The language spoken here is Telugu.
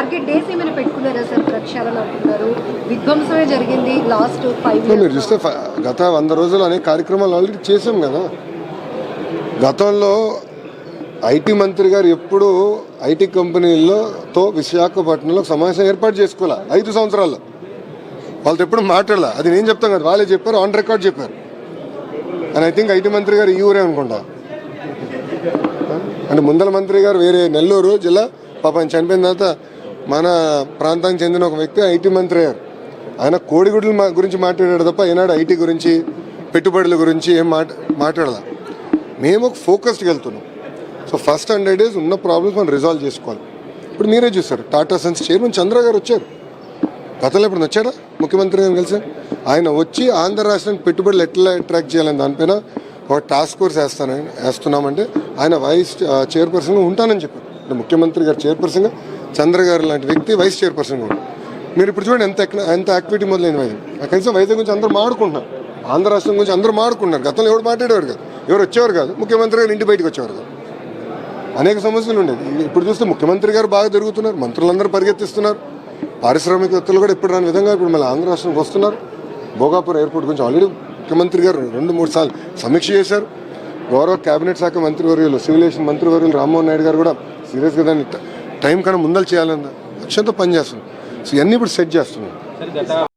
టార్గెట్ డేస్ ఏమైనా పెట్టుకున్నారా సార్? ప్రక్షాళన అంటున్నారు విధ్వంసమే జరిగింది లాస్ట్ ఫైవ్ ఇప్పుడు మీరు చూస్తే గత వంద రోజులు అనేక కార్యక్రమాలు ఆల్రెడీ చేసాం కదా. గతంలో ఐటీ మంత్రి గారు ఎప్పుడు ఐటీ కంపెనీలతో విశాఖపట్నంలో సమావేశం ఏర్పాటు చేసుకోలే ఐదు సంవత్సరాల్లో. వాళ్ళతో ఎప్పుడు మాట్లాడలే? అది నేను చెప్తాను కదా. వాళ్ళే చెప్పారు ఆన్ రికార్డ్ చెప్పారు. అండ్ ఐ థింక్ ఐటీ మంత్రి గారు ఈ ఊరే అనుకుంటా. అంటే ముందల మంత్రి గారు వేరే నెల్లూరు జిల్లా పాపం చనిపోయిన తర్వాత మన ప్రాంతానికి చెందిన ఒక వ్యక్తి ఐటీ మంత్రి. అయ్యారు ఆయన కోడిగుడ్ల మా- గురించి మాట్లాడాడు తప్ప ఈనాడు ఐటీ గురించి పెట్టుబడుల గురించి ఏం మాట మాట్లాడదా మేము ఒక ఫోకస్డ్కి వెళ్తున్నాం. సో ఫస్ట్ హండ్రెడ్ డేస్ ఉన్న ప్రాబ్లమ్స్ మనం రిజాల్వ్ చేసుకోవాలి. ఇప్పుడు మీరే చూస్తారు టాటా సన్స్ చైర్మన్ చంద్ర గారు వచ్చారు. గతంలో ఇప్పుడు వచ్చాడా ముఖ్యమంత్రి గారిని కలిసి? ఆయన వచ్చి ఆంధ్ర రాష్ట్రానికి పెట్టుబడులు ఎట్లా అట్రాక్ట్ చేయాలని దానిపైన ఒక టాస్క్ ఫోర్స్ వేస్తాను వేస్తున్నామంటే ఆయన వైస్ చైర్పర్సన్గా ఉంటానని చెప్పారు. ముఖ్యమంత్రి గారు చైర్పర్సన్గా చంద్ర గారు లాంటి వ్యక్తి వైస్ చైర్పర్సన్ కూడా మీరు ఇప్పుడు చూడండి ఎంత ఎంత యాక్టివిటీ మొదలైన వైజాగ్ కనీసం వైద్యం గురించి అందరూ మాడుకుంటున్నారు. ఆంధ్ర రాష్ట్రం గురించి అందరూ మాడుకుంటున్నారు. గతంలో ఎవరు మాట్లాడేవారు కాదు. ఎవరు వచ్చేవారు కాదు. ముఖ్యమంత్రి గారు ఇంటి బయటకు వచ్చేవారు కాదు. అనేక సమస్యలు ఉండేది ఇప్పుడు చూస్తే ముఖ్యమంత్రి గారు బాగా జరుగుతున్నారు. మంత్రులందరూ పరిగెత్తిస్తున్నారు. పారిశ్రామికవేత్తలు కూడా ఇప్పుడు రాని విధంగా ఇప్పుడు మళ్ళీ ఆంధ్ర రాష్ట్రంకి వస్తున్నారు. భోగాపూర్ ఎయిర్పోర్ట్ గురించి ఆల్రెడీ ముఖ్యమంత్రి గారు రెండు మూడు సార్లు సమీక్ష చేశారు. గౌరవ కేబినెట్ శాఖ మంత్రివర్యులు సివిలేషన్ మంత్రివర్యులు రామ్మోహన్ నాయుడు గారు కూడా సీరియస్గా దాన్ని టైం కన్నా ముందలు చేయాలన్న లక్ష్యంతో పనిచేస్తున్నాం. సో ఇవన్నీ ఇప్పుడు సెట్ చేస్తున్నాం.